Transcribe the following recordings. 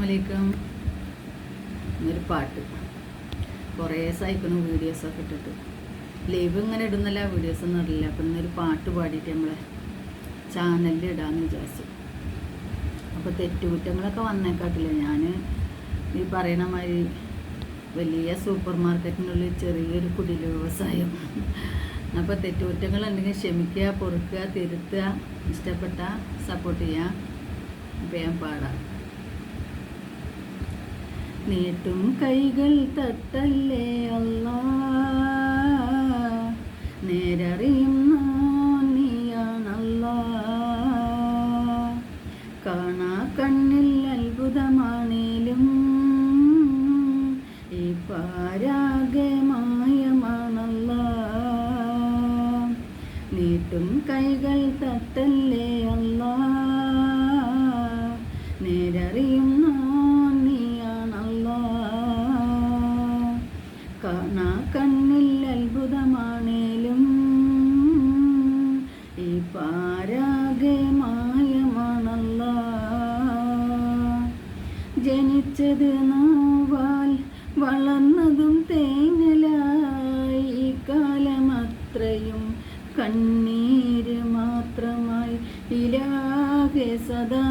അസ്സാമലൈക്കും ഒരു പാട്ട്. കുറേ സഹിക്കണം വീഡിയോസൊക്കെ ഇട്ടിട്ട്. ലൈവ് ഇങ്ങനെ ഇടുന്നല്ല വീഡിയോസ് ഒന്നും ഇടില്ല അപ്പം ഇന്നൊരു പാട്ട് പാടിയിട്ട് നമ്മളെ ചാനലിൽ ഇടാമെന്ന് വിചാരിച്ചു. അപ്പോൾ തെറ്റുകുറ്റങ്ങളൊക്കെ വന്നേക്കാട്ടില്ല. ഞാൻ ഈ പറയണ മാതിരി വലിയ സൂപ്പർ മാർക്കറ്റിനുള്ളിൽ ചെറിയൊരു കുടിൽ വ്യവസായം. അപ്പോൾ തെറ്റുകുറ്റങ്ങൾ ഉണ്ടെങ്കിൽ ക്ഷമിക്കുക പൊറുക്കുക തിരുത്തുക ഇഷ്ടപ്പെട്ട സപ്പോർട്ട് ചെയ്യുക. അപ്പം ഞാൻ പാടാം. നീട്ടും കൈകൾ തട്ടല്ലേ അല്ല നേരറിയുന്ന കണ്ണിൽ അത്ഭുതമാണേലും ഈ പാരാകെ മായമാണല്ല. ജനിച്ചത് നോവാൽ വളർന്നതും തേങ്ങലായി. ഈ കാലമത്രയും കണ്ണീര് മാത്രമായി. ഇലാകെ സദാ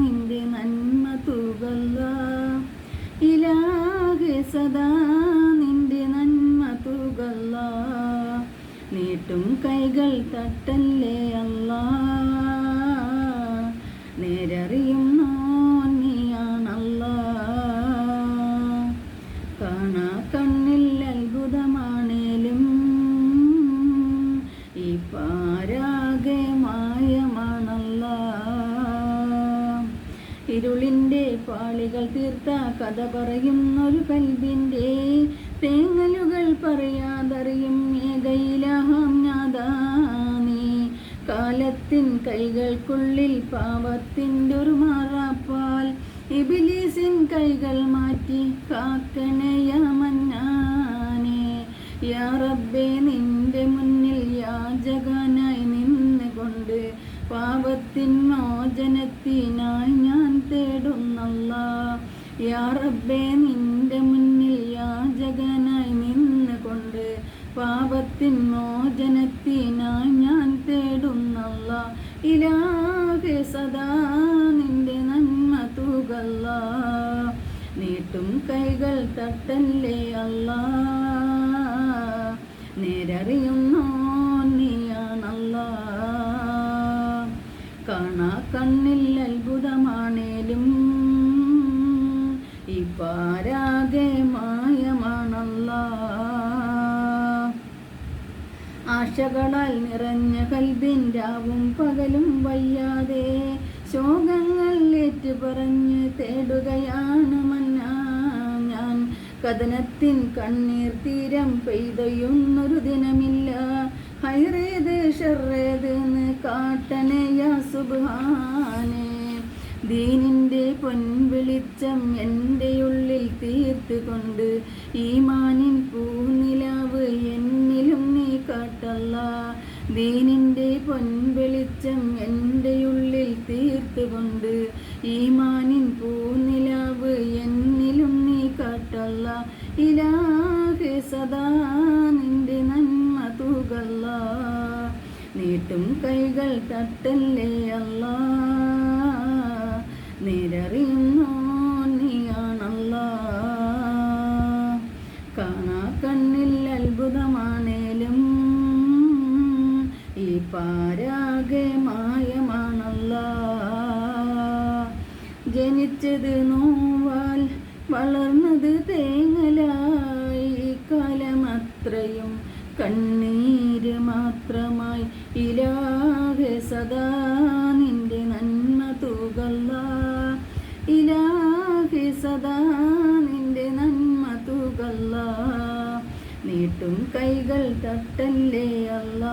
നിന്റെ നന്മ തുകല്ല. ഇലാകെ സദാ തട്ടല്ലേ? തീർത്ത കഥ പറയുന്നൊരു കൽബിന്റെ തേങ്ങലുകൾ പറയാതറിയും ഏകയിലഹം നാദാനീ കാലത്തിൻ കൈകൾക്കുള്ളിൽ പാവത്തിന്റെ ഒരു മാറാപ്പാൽ ഇബിലീസിൻ കൈകൾ മാറ്റി കാക്കണയമന്നാനേ യാറബേ നിന്റെ മുന്നിൽ യാചകനായി നിന്നുകൊണ്ട് പാപത്തിൻ മോചനത്തിനായി തേടുന്നല്ല. യാ റബ്ബേ നിന്റെ മുന്നിൽ യാചകനായി നിന്നുകൊണ്ട് പാപത്തിൻ മോചനത്തിനായി ഞാൻ തേടുന്നല്ല. ഇലാകെ സദാ നിന്റെ നന്മ തുകല്ല. നീട്ടും കൈകൾ തട്ടല്ലേ അല്ല. നേരറിയുന്നോ കാണാ കണ്ണിൽ അത്ഭുതമാണേലും. ഈ പാരാകെ മായമാണല്ല. ആശകളാൽ നിറഞ്ഞ കൽബിന്റാവും പകലും വയ്യാതെ ശോകങ്ങൾ ഏറ്റു പറഞ്ഞ് തേടുകയാണ് മന്ന ഞാൻ. കഥനത്തിൻ കണ്ണീർ തീരം പെയ്തയൊന്നൊരു ദിനമില്ല. ഹൈറേത് ഷറേത് കാട്ടണേയ സുബാനെ ദീനിന്റെ പൊൻവെളിച്ചം എന്റെ ഉള്ളിൽ തീർത്തുകൊണ്ട് ഈമാനിൻ പൂനിലാവ് എന്നിലും നീ കാട്ടല്ല. ദീനിന്റെ പൊൻവെളിച്ചം എന്റെ ഉള്ളിൽ തീർത്തുകൊണ്ട് ഈമാനിൻ പൂനിലാവ് എന്നിലും നീ കാട്ടല്ല. ഇലാകെ സദാ നിന്റെ നീട്ടും കൈകൾ തട്ടല്ലേ അല്ല. നിരറിയുന്നു നീയാണല്ല. കാണാ കണ്ണിൽ അത്ഭുതമാണേലും ഈ പാരാകെ മായമാണല്ല. ജനിച്ചത് നോവാൽ വളർന്നത് തേങ്ങലായി. കാലമത്രയും കണ്ണീര് ഇലാകെ സദാ നിന്റെ നന്മ തുകല്ല ഇലാകെ സദാ നിന്റെ നന്മ തുകല്ല നീട്ടും കൈകൾ തട്ടല്ലേ അല്ല